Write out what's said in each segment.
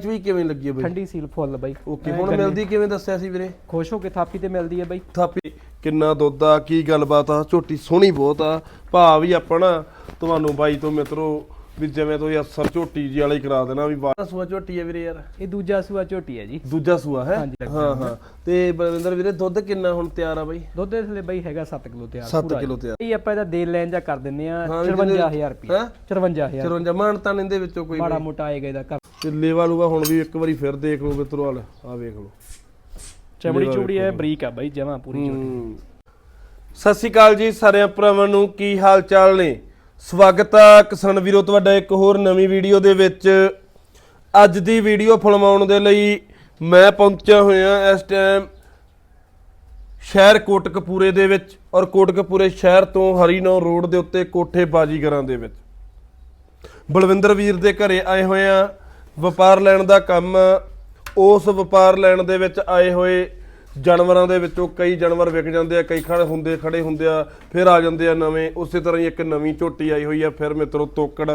ਚ ਵੀ ਕਿਵੇਂ ਲੱਗੀ ਹੈ ਬਈ? ਠੰਡੀ ਸੀਲ ਫੁੱਲ ਬਾਈ। ਓਕੇ ਹੁਣ ਗੰਨੇ- ਮਿਲਦੀ ਕਿਵੇਂ ਦੱਸਿਆ ਸੀ ਵੀਰੇ? ਖੁਸ਼ ਹੋ ਕੇ ਥਾਪੀ ਤੇ ਮਿਲਦੀ ਹੈ ਬਾਈ। ਥਾਪੀ ਕਿੰਨਾ ਦੁੱਧ ਆ ਕੀ ਗੱਲਬਾਤ ਆ? ਝੋਟੀ ਸੋਹਣੀ ਬਹੁਤ ਆ। ਭਾ ਵੀ ਆਪਣਾ ਤੁਹਾਨੂੰ ਬਾਈ ਤੋਂ ਮਿੱਤਰੋ ਵੀ ਜਿਵੇਂ ਤੁਸੀਂ ਅਸਰ ਝੋਟੀ ਜੀ ਵਾਲਾ ਕਰਾ ਦੇਣਾ ਵੀ ਬਾਹਰ ਸੂਆ ਝੋਟੀ ਹੈ ਵੀਰੇ ਯਾਰ। ਇਹ ਦੂਜਾ ਸੂਆ ਝੋਟੀ ਹੈ ਜੀ। ਦੂਜਾ ਸੂਆ ਹੈ? ਹਾਂਜੀ, ਹਾਂ ਹਾਂ। ਤੇ ਬਲਵਿੰਦਰ ਵੀਰੇ ਦੁੱਧ ਕਿੰਨਾ ਹੁਣ ਤਿਆਰ ਆ ਬਾਈ? ਦੁੱਧ ਦੇ ਥਲੇ ਬਾਈ ਹੈਗਾ 7 ਕਿਲੋ ਤਿਆਰ 7 ਕਿਲੋ ਤਿਆਰ। ਇਹ ਆਪਾਂ ਇਹਦਾ ਦੇਲ ਲੈਣ ਜਾਂ ਕਰ ਦਿੰਨੇ ਆ ਹਾਂ, ਵੀ 54000 ਰੁਪਏ ਹੈਂ? 54000 54 ਮਾਨਤਾਂ ਇਹਦੇ ਵਿੱਚੋਂ ਕੋਈ ਮਾੜਾ ਮੋਟਾ ਆਏਗਾ ਇਹਦਾ ਕਰ ਤੇ ਲੇਵਾ ਲੂਗਾ ਹੁਣ ਵੀ ਇੱਕ ਵਾਰੀ ਫਿਰ ਦੇਖ ਲਓ ਮਿੱਤਰੋ ਵਾਲ ਆ ਵੇਖ ਲਓ। ਚਮੜੀ ਚੂੜੀ ਹੈ ਬਰੀਕ ਆ ਬਾਈ ਜਮਾ ਪੂਰੀ ਹੂੰ। ਸਤਿ ਸ਼੍ਰੀ ਅਕਾਲ ਜੀ ਸਾਰਿਆਂ ਭਰਾਵਾਂ ਨੂੰ ਕੀ ਹਾਲ ਚਾਲ ਨੇ? ਸਵਾਗਤ ਆ ਕਿਸਾਨ ਵੀਰੋ ਤੁਹਾਡਾ ਇੱਕ ਹੋਰ ਨਵੀਂ ਵੀਡੀਓ ਦੇ ਵਿੱਚ। ਅੱਜ ਦੀ ਵੀਡੀਓ ਫਿਲਮਾਉਣ ਦੇ ਲਈ ਮੈਂ ਪਹੁੰਚਿਆ ਹੋਇਆ ਇਸ ਟਾਈਮ ਸ਼ਹਿਰ ਕੋਟਕਪੂਰੇ ਦੇ ਵਿੱਚ ਔਰ ਕੋਟਕਪੂਰੇ ਸ਼ਹਿਰ ਤੋਂ ਹਰੀਨੌਰ ਰੋਡ ਦੇ ਉੱਤੇ ਕੋਠੇ ਬਾਜੀਗਰਾਂ ਦੇ ਵਿੱਚ। ਬਲਵਿੰਦਰ ਵੀਰ ਦੇ ਘਰੇ ਆਏ ਹੋਏ ਆ। ਵਪਾਰ ਲੈਣ ਦਾ ਕੰਮ, ਉਸ ਵਪਾਰ ਲੈਣ ਦੇ ਵਿੱਚ ਆਏ ਹੋਏ ਜਾਨਵਰਾਂ ਦੇ ਵਿੱਚੋਂ ਕਈ ਜਾਨਵਰ ਵਿਕ ਜਾਂਦੇ ਆ, ਕਈ ਖੜੇ ਹੁੰਦੇ ਖੜੇ ਹੁੰਦੇ ਆ, ਫਿਰ ਆ ਜਾਂਦੇ ਆ ਨਵੇਂ। ਉਸੇ ਤਰ੍ਹਾਂ ਹੀ ਇੱਕ ਨਵੀਂ ਝੋਟੀ ਆਈ ਹੋਈ ਆ, ਫਿਰ ਮਿੱਤਰੋ ਤੋਕੜ।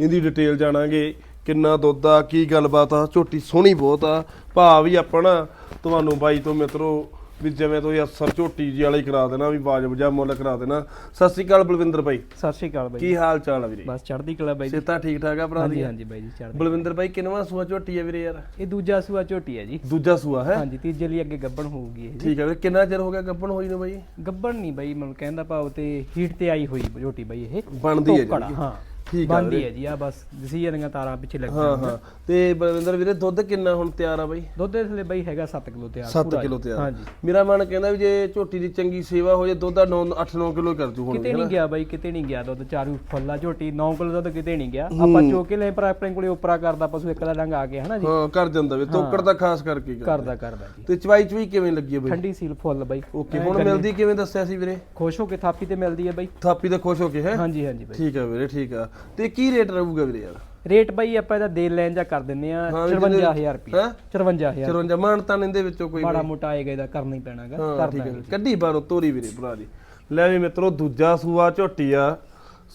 ਇਹਦੀ ਡਿਟੇਲ ਜਾਣਾਂਗੇ, ਕਿੰਨਾ ਦੁੱਧ ਆ, ਕੀ ਗੱਲਬਾਤ ਆ, ਝੋਟੀ ਸੋਹਣੀ ਬਹੁਤ ਆ, ਭਾਅ ਵੀ ਆਪਣਾ। ਤੁਹਾਨੂੰ ਬਾਈ ਤੋਂ ਮਿੱਤਰੋ ਵੀ ਜਿਵੇਂ ਤੁਸੀਂ ਅਸਰ ਝੋਟੀ ਜੀ ਵਾਲਾ ਹੀ ਕਰਾ ਦੇਣਾ ਵੀ ਵਾਜਬ ਜਿਹਾ ਮੁੱਲ ਕਰਾ ਦੇਣਾ। ਸਤਿ ਸ਼੍ਰੀ ਅਕਾਲ ਬਲਵਿੰਦਰ ਬਾਈ ਸਤਿ ਸ਼੍ਰੀ ਅਕਾਲ ਬਾਈ ਕੀ ਹਾਲ ਚਾਲ ਆ ਵੀਰੇ? ਬਸ ਚੜ੍ਹਦੀ ਕਲਾ ਬਾਈ ਜੀ। ਸਿਹਤਾਂ ਠੀਕ ਠਾਕ ਆ ਭਰਾ ਹਾਂਜੀ ਦੀ ਹਾਂਜੀ ਬਾਈ ਜੀ ਚੜ੍ਹਦੀ ਬਲਵਿੰਦਰ ਬਾਈ ਕਿੰਨਵਾਂ ਸੂਆ ਝੋਟੀ ਹੈ ਵੀਰੇ ਯਾਰ? ਇਹ ਦੂਜਾ ਸੂਆ ਝੋਟੀ ਹੈ ਜੀ। ਦੂਜਾ ਸੂਆ ਹੈ? ਹਾਂਜੀ ਤੀਜੇ ਲਈ ਅੱਗੇ ਗੱਬਣ ਹੋਊਗੀ ਇਹ ਜੀ। ਠੀਕ ਹੈ ਵੀਰੇ ਕਿੰਨਾ ਚਿਰ ਹੋ ਗਿਆ ਗੱਭਣ ਹੋਈ ਨੂੰ ਬਾਈ? ਗੱਬਣ ਨਹੀਂ ਬਾਈ ਮੈਨੂੰ ਕਹਿੰਦਾ ਭਾਵ ਤੇ ਹੀਟ ਤੇ ਆਈ ਹੋਈ ਝੋਟੀ ਬਾਈ ਇਹ। ਬਣਦੀ ਹੈ ਧੋਕੜਾ, ਜੀ ਹਾਂ। ਠੀਕ ਆ ਬੰਦੀ ਹੈ ਜੀ ਆ ਬਸ ਦਸੀਆਂ ਦੀਆਂ ਤਾਰਾਂ ਪਿੱਛੇ ਲੱਗ ਹਾਂ ਹਾਂ। ਤੇ ਬਲਵਿੰਦਰ ਵੀਰੇ ਦੁੱਧ ਕਿੰਨਾ ਹੁਣ ਤਿਆਰ ਆ ਬਾਈ? ਦੁੱਧ ਦੇ ਥਲੇ ਬਾਈ ਹੈਗਾ 7 ਕਿਲੋ ਤਿਆਰ 7 ਪੂਰਾ ਕਿਲੋ। ਤਿਆਰ। ਹਾਂਜੀ। ਮੇਰਾ ਮਨ ਕਹਿੰਦਾ ਵੀ ਜੇ ਝੋਟੀ ਦੀ ਚੰਗੀ ਸੇਵਾ ਹੋ ਜੇ ਦੁੱਧ ਦਾ 9 8-9 ਕਿਲੋ ਕਰ ਜੂ ਹੁਣ ਕਿਤੇ ਨਹੀਂ ਗਿਆ ਬਾਈ ਕਿਤੇ ਨਹੀਂ ਗਿਆ ਦੁੱਧ ਚਾਰੂ ਫੁੱਲਾ ਝੋਟੀ 9 ਕਿਲੋ ਦੁੱਧ ਕਿਤੇ ਨਹੀਂ ਗਿਆ। ਆਪਾਂ ਚੋਕ ਕੇ ਲੈ ਪਰ ਆਪਣੇ ਕੋਲੇ ਉਪਰਾ ਕਰਦਾ ਪਸ਼ੂ ਇੱਕ ਦਾ ਡੰਗ ਆ ਗਿਆ ਹਨਾ ਜੀ? ਹਾਂ ਕਰ ਜਾਂਦਾ ਵੀ ਤੋਕੜ ਦਾ ਖਾਸ ਕਰਕੇ ਕਰ ਕਰਦਾ ਕਰਦਾ ਜੀ। ਤੇ ਚਵਾਈ ਚਵੀ ਕਿਵੇਂ ਲੱਗੀ ਬਾਈ? ਠੰਡੀ ਸੀਲ ਫੁੱਲ ਬਾਈ। ਓਕੇ ਹੁਣ ਮਿਲਦੀ ਕਿਵੇਂ ਦੱਸਿਆ ਸੀ ਵੀਰੇ? ਖੁਸ਼ ਹੋ ਕੇ ਥਾਪੀ ਤੇ ਮਿਲਦੀ ਹੈ ਬਾਈ। ਥਾਪੀ ਤੇ ਖੁਸ਼ ਹੋ ਕੇ ਹੈ? ਹਾਂਜੀ ਹਾਂਜੀ ਬਾਈ। ਠੀਕ ਆ ਵੀਰੇ ਠੀਕ ਆ। ਤੇ ਕੀ ਰੇਟ ਰਹੂਗਾ ਵੀਰੇ ਯਾਰ? ਰੇਟ ਬਾਈ ਆਪਾਂ ਇਹਦਾ ਦੇਲ ਲੈਣ ਜਾਂ ਕਰ ਦਿੰਨੇ ਆ ਹਾਂ, ਵੀ 54000 ਰੁਪਏ। ਹੈਂ? 54000 54 ਮਾਨਤਾਂ ਇਹਦੇ ਵਿੱਚੋਂ ਕੋਈ ਮਾੜਾ ਮੋਟਾ ਆਏਗਾ ਇਹਦਾ ਕਰਨਾ ਹੀ ਪੈਣਾਗਾ ਹਾਂ ਠੀਕ ਹੈ ਕੱਢੀ ਬਾਹਰੋਂ ਤੋਰੀ ਵੀਰੇ ਭਰਾ ਦੀ। ਲੈ ਵੀ ਮਿੱਤਰੋ ਦੂਜਾ ਸੂਆ ਝੋਟੀ ਆ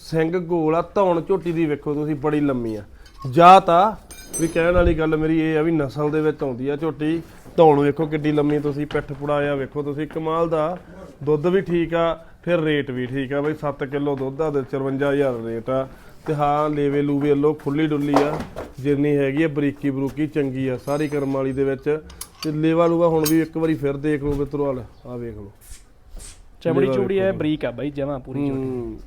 ਸਿੰਘ ਗੋਲ ਆ ਧੌਣ ਝੋਟੀ ਦੀ ਵੇਖੋ ਤੁਸੀਂ ਬੜੀ ਲੰਮੀ ਆ। ਜਾਤ ਆ ਵੀ ਕਹਿਣ ਵਾਲੀ ਗੱਲ ਮੇਰੀ ਇਹ ਆ ਵੀ ਨਸਲ ਦੇ ਵਿੱਚ ਆਉਂਦੀ ਆ ਝੋਟੀ। ਧੌਣ ਵੇਖੋ ਕਿੱਡੀ ਲੰਮੀ ਤੁਸੀਂ ਪਿੱਠ ਪੁੜਾਇਆ ਵੇਖੋ ਤੁਸੀਂ ਕਮਾਲ ਦਾ। ਦੁੱਧ ਵੀ ਠੀਕ ਆ ਫਿਰ ਰੇਟ ਵੀ ਠੀਕ ਆ ਬਈ 7 ਕਿਲੋ ਦੁੱਧ ਆ ਤੇ 54000 ਰੇਟ ਆ। ਤੇ ਹਾਂ ਲੇਵੇ ਲੂਵੇ ਵੱਲੋਂ ਖੁੱਲੀ ਡੁੱਲੀ ਆ। ਜਿੰਨੀ ਹੈਗੀ ਆ ਬਰੀਕੀ ਬਰੂਕੀ ਚੰਗੀ ਆ ਸਾਰੀ ਕਰਮ ਵਾਲੀ ਦੇ ਵਿੱਚ। ਤੇ ਲੇਵਾ ਲੂਵਾ ਹੁਣ ਵੀ ਇੱਕ ਵਾਰੀ ਫਿਰ ਦੇਖ ਲਓ ਮਿੱਤਰੋ ਹਾਲ ਆ ਵੇਖ ਲਓ। ਚਮੜੀ ਚੂੜੀ ਹੈ ਬਰੀਕ ਆ ਬਾਈ ਜਮਾ ਪੂਰੀ ਹੂੰ।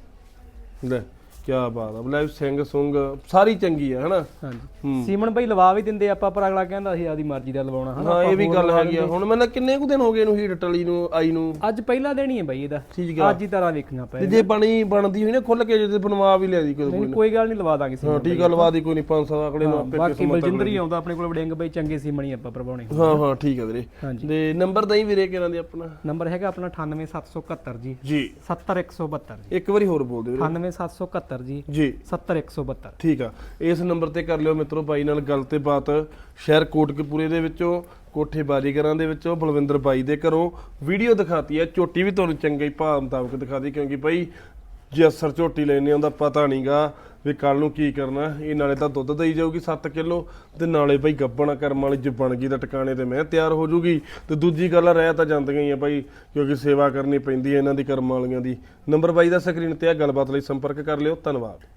ਲੈ। ਕੀ ਬਾਤ ਆ। ਬਲੇ ਸਿੰਘ ਸੁੰਗ ਸਾਰੀ ਚੰਗੀ ਆ ਹਨਾ? ਹਾਂਜੀ। ਹੂੰ। ਸੀਮਨ ਬਾਈ ਲਵਾ ਵੀ ਦਿੰਦੇ ਆਪਾਂ ਪਰ ਅਗਲਾ ਕਹਿੰਦਾ ਅਸੀਂ ਆਦੀ ਮਰਜ਼ੀ ਦਾ ਲਵਾਉਣਾ ਹਨਾ? ਹਾਂ ਇਹ ਵੀ ਗੱਲ ਹੈਗੀ ਆ। ਹੁਣ ਮੈਨੂੰ ਕਿੰਨੇ ਕੁ ਦਿਨ ਹੋ ਗਏ ਇਹਨੂੰ ਹੀਟ ਟਲੀ ਨੂੰ ਆਈ ਨੂੰ? ਅੱਜ ਪਹਿਲਾ ਦਿਨ ਹੀ ਹੈ ਬਾਈ ਇਹਦਾ। ਅੱਜ ਹੀ ਤਰ੍ਹਾਂ ਵੇਖਣਾ ਪਏ ਜੇ ਬਣੀ ਬਣਦੀ ਹੋਈ ਨਾ ਖੁੱਲ ਕੇ ਜੇ ਬਣਵਾ ਵੀ ਲਿਆ ਦੀ ਕੋਈ ਨਹੀਂ ਕੋਈ ਗੱਲ ਨਹੀਂ ਲਵਾ ਦਾਂਗੇ ਹਾਂ ਸੀਮਨ ਠੀਕ ਆ ਲਵਾ ਦੀ ਕੋਈ ਨਹੀਂ 500 ਅਗਲੇ ਨੂੰ ਆਪੇ ਬਾਕੀ ਬਲਜਿੰਦਰ ਹੀ ਆਉਂਦਾ ਆਪਣੇ ਕੋਲ ਵਡਿੰਗ ਬਾਈ ਚੰਗੇ ਸੀਮਣੀ ਆਪਾਂ ਪ੍ਰਵਾਉਣੇ ਹਾਂ ਹਾਂ ਠੀਕ ਆ ਵੀਰੇ। ਤੇ ਨੰਬਰ ਦਈ ਵੀਰੇ ਕਿਹਨਾਂ ਦੇ ਆਪਣਾ? ਨੰਬਰ ਹੈਗਾ ਆਪਣਾ 98771 ਜੀ। ਜੀ। 70172 ਜੀ। ਇੱਕ ਵਾਰੀ ਹੋਰ ਬੋਲ ਦਿਓ ਵੀਰੇ। 98771 ਜੀ। ਜੀ। 70172 ਠੀਕ ਆ। ਇਸ ਨੰਬਰ ਤੇ ਕਰ ਲਿਓ ਮਿੱਤਰੋ ਬਾਈ ਨਾਲ ਗੱਲ ਤੇ ਬਾਤ। ਸ਼ਹਿਰ ਕੋਟਕਪੂਰੇ ਦੇ ਵਿੱਚੋਂ ਕੋਠੇ ਬਾਜੀਗਰਾਂ ਦੇ ਵਿੱਚੋਂ ਬਲਵਿੰਦਰ ਬਾਈ ਦੇ ਘਰੋਂ ਵੀਡੀਓ ਦਿਖਾਤੀ ਹੈ ਝੋਟੀ ਵੀ ਤੁਹਾਨੂੰ ਚੰਗੇ ਭਾਅ ਮੁਤਾਬਕ ਦਿਖਾਤੀ ਕਿਉਂਕਿ ਬਾਈ ਜੇ ਅਸਰ ਝੋਟੀ ਲੈਣੇ ਉਹਦਾ ਪਤਾ ਨਹੀਂਗਾ ਵੀ ਕੱਲ ਨੂੰ ਕੀ ਕਰਨਾ? ਇਹ ਨਾਲੇ ਤਾਂ ਦੁੱਧ ਦੇਈ ਜਾਊਗੀ 7 ਕਿਲੋ ਤੇ ਨਾਲੇ ਭਾਈ ਗੱਬਣ ਕਰਮ ਵਾਲੀ ਜੇ ਬਣ ਗਈ ਤਾਂ ਟਿਕਾਣੇ ਤੇ ਮੈਂ ਤਿਆਰ ਹੋ ਜੂਗੀ। ਤੇ ਦੂਜੀ ਗੱਲ ਰਹਿ ਤਾਂ ਜਾਂਦੀਆਂ ਹੀ ਆ ਭਾਈ ਕਿਉਂਕਿ ਸੇਵਾ ਕਰਨੀ ਪੈਂਦੀ ਹੈ ਇਹਨਾਂ ਦੀ ਕਰਮ ਵਾਲੀਆਂ ਦੀ। ਨੰਬਰ ਬਾਈ ਦਾ ਸਕਰੀਨ ਤੇ ਆ, ਗੱਲਬਾਤ ਲਈ ਸੰਪਰਕ ਕਰ ਲਿਓ। ਧੰਨਵਾਦ।